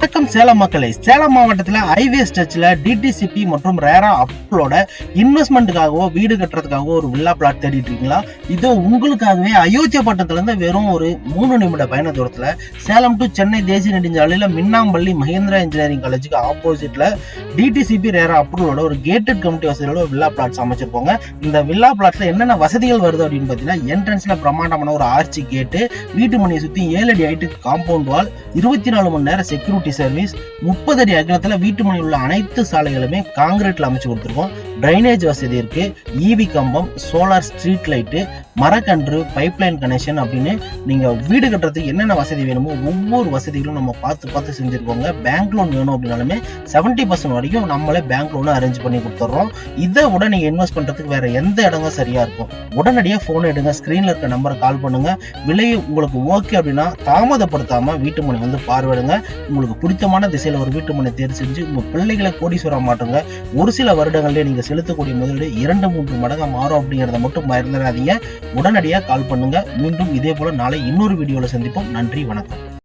வணக்கம் சேலம் மக்களை. சேலம் மாவட்டத்தில் ஹைவேஸ் டச்சில் டிடிசிபி மற்றும் ரேரா அப்ளோட இன்வெஸ்ட்மெண்ட்டுக்காகவோ வீடு கட்டுறதுக்காகவோ ஒரு வில்லா பிளாட் தேடிட்டு இருக்கீங்களா? இதோ உங்களுக்காகவே அயோத்தியப்பட்டினத்துலேருந்து வெறும் ஒரு மூணு நிமிட பயண தூரத்தில் சேலம் டு சென்னை தேசிய நெடுஞ்சாலையில் மின்னாம்பள்ளி மஹேந்திரா இன்ஜினியரிங் காலேஜுக்கு ஆப்போசிட்டில் டிடிசிபி ரேரா அப்ரூவலோட ஒரு கேட்டட் கமிட்டி வசதியோட வில்லா பிளாட்ஸ் அமைச்சிருப்பாங்க இந்த வில்லா பிளாட்ல என்னென்ன வசதிகள் வருது அப்படின்னு பார்த்தீங்கன்னா என்ட்ரன்ஸில் பிரம்மாண்டமான ஒரு ஆர்ச்சி கேட்டு வீட்டு மணியை சுற்றி ஏழு அடி ஹைட்டுக்கு காம்பவுண்ட் வால் இருபத்தி நாலு மணி நேரம் செக்யூரிட்டி சர்வீஸ் முப்பது அடி அகலத்தில் வீட்டு மனையில் உள்ள அனைத்து சாலைகளுமே காங்கிரீட்டில் அமைச்சு கொடுத்துருக்கோம். ட்ரைனேஜ் வசதி இருக்கு. ஈவி கம்பம் சோலார் ஸ்ட்ரீட் லைட்டு மரக்கன்று பைப்லைன் கனெக்ஷன் அப்படின்னு நீங்கள் வீடு கட்டுறதுக்கு என்னென்ன வசதி வேணுமோ ஒவ்வொரு வசதிகளும் நம்ம பார்த்து பார்த்து செஞ்சுருக்கோங்க. பேங்க் லோன் வேணும் அப்படின்னாலுமே செவன்ட்டி பர்சன்ட் வரைக்கும் நம்மளே பேங்க் லோன் அரேஞ்ச் பண்ணி கொடுத்துட்றோம் இதை விட நீங்கள் இன்வெஸ்ட் பண்ணுறதுக்கு வேறு எந்த இடங்க சரியாக இருக்கும். உடனடியாக ஃபோன் எடுங்க. ஸ்க்ரீனில் இருக்க நம்பரை கால் பண்ணுங்கள் விலை உங்களுக்கு ஓகே அப்படின்னா தாமதப்படுத்தாமல் வீட்டு மனை வந்து பார்வையிடுங்க. உங்களுக்கு பிடித்தமான திசையில் ஒரு வீட்டு மனை தேர்வு செஞ்சு உங்கள் பிள்ளைகளை கோடீஸ்வரம் மாட்டுங்க ஒரு சில வருடங்களிலே நீங்கள் செலுத்தக்கூடிய முதலீடு இரண்டு மூன்று மடங்காக மாறும் அப்படிங்கிறத மட்டும் மறந்துடாதீங்க. உடனடியாக கால் பண்ணுங்கள் மீண்டும் இதே போல் நாளை இன்னொரு வீடியோவில் சந்திப்போம். நன்றி வணக்கம்.